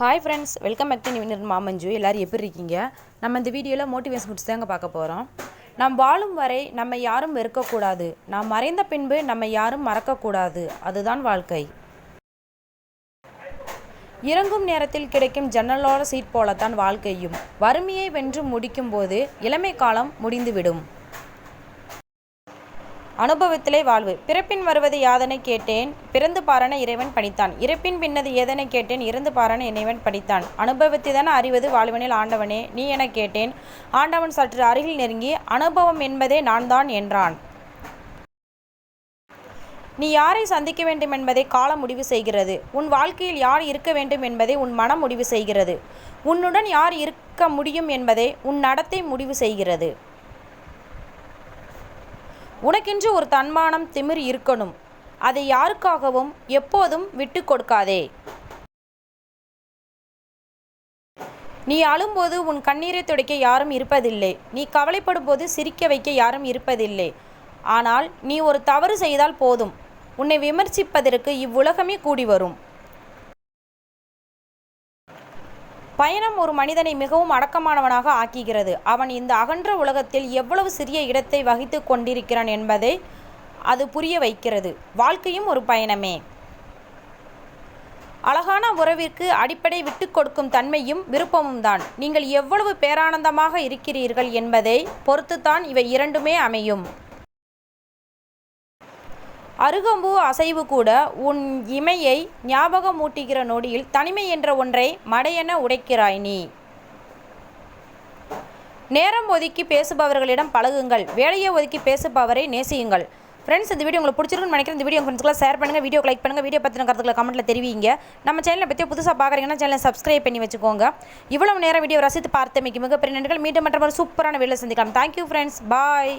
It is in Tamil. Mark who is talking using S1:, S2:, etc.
S1: Hi friends welcome back to நிவினர் மாமஞ்சு எல்லோரும் எப்படி இருக்கீங்க? நம்ம இந்த வீடியோவில் மோட்டிவேஷன் குட்ஸ் தாங்க பார்க்க போகிறோம் நாம் வாழும் வரை நம்ம யாரும் வெறுக்கக்கூடாது. நாம் மறைந்த பின்பு நம்ம யாரும் மறக்கக்கூடாது. அதுதான் வாழ்க்கை. இறங்கும் நேரத்தில் கிடைக்கும் ஜன்னலோர சீட் போலத்தான் வாழ்க்கையும். வறுமையை வென்று முடிக்கும் போது இளமை காலம் முடிந்துவிடும். அனுபவத்திலே வாழ்வு. பிறப்பின் வருவது யாதனை கேட்டேன் பிறந்து பாரான இறைவன் படித்தான். இறப்பின் பின்னது ஏதனை கேட்டேன் இறந்து பாரான இறைவன் படித்தான். அனுபவத்திதான அறிவது வாழ்வனில் ஆண்டவனே நீ என கேட்டேன். ஆண்டவன் சற்று அருகில் நெருங்கி அனுபவம் என்பதே நான் தான் என்றான். நீ யாரை சந்திக்க வேண்டும் என்பதை காலம் முடிவு செய்கிறது. உன் வாழ்க்கையில் யார் இருக்க வேண்டும் என்பதை உன் மனம் முடிவு செய்கிறது. உன்னுடன் யார் இருக்க முடியும் என்பதை உன் நடத்தை முடிவு செய்கிறது. உனக்கென்று ஒரு தன்மானம் திமிர் இருக்கணும். அதை யாருக்காகவும் எப்போதும் விட்டு கொடுக்காதே. நீ அழும்போது உன் கண்ணீரை துடைக்க யாரும் இருப்பதில்லை. நீ கவலைப்படும் போது சிரிக்க வைக்க யாரும் இருப்பதில்லை. ஆனால் நீ ஒரு தவறு செய்தால் போதும். உன்னை விமர்சிப்பதற்கு இவ்வுலகமே கூடி வரும். பயணம் ஒரு மனிதனை மிகவும் அடக்கமானவனாக ஆக்குகிறது. அவன் இந்த அகன்ற உலகத்தில் எவ்வளவு சிறிய இடத்தை வகித்து கொண்டிருக்கிறான் என்பதை அது புரிய வைக்கிறது. வாழ்க்கையும் ஒரு பயணமே. அழகான உறவிற்கு அடிப்படை விட்டு கொடுக்கும் தன்மையும் விருப்பமும் தான். நீங்கள் எவ்வளவு பேரானந்தமாக இருக்கிறீர்கள் என்பதை பொறுத்துத்தான் இவை இரண்டுமே அமையும். அருகம்பு அசைவு கூட உன் இமையை ஞாபகமூட்டுகிற நொடியில் தனிமை என்ற ஒன்றை மடையென உடைக்கிறாய் நீ. நேரம் ஒதுக்கி பேசுபவர்களிடம் பழகுங்கள். வேலையை ஒதுக்கி பேசுபவரை நேசியுங்கள். ஃப்ரெண்ட்ஸ் இந்த வீடியோ உங்களுக்கு பிடிச்சிருக்குன்னு நினைக்கிறேன். இந்த வீடியோ ஃப்ரெண்ட்ஸ்க்குலாம் ஷேர் பண்ணுங்கள் வீடியோ லைக் பண்ணுங்கள் வீடியோ பற்றின கருத்துக்களை கமெண்ட்டில் தெரிவிங்க. நம்ம சேனலை பற்றி புதுசாக பார்க்குறீங்கன்னா சேனலை சப்ஸ்கிரைப் பண்ணி வச்சுக்கோங்க. இவ்வளோ நேரம் வீடியோ ரசித்து பார்த்தமைக்கு மிகப்பெரிய நன்றிகள். மீண்டும் மற்ற ஒரு சூப்பரான வீடியோ சந்திக்கலாம். Thank you friends bye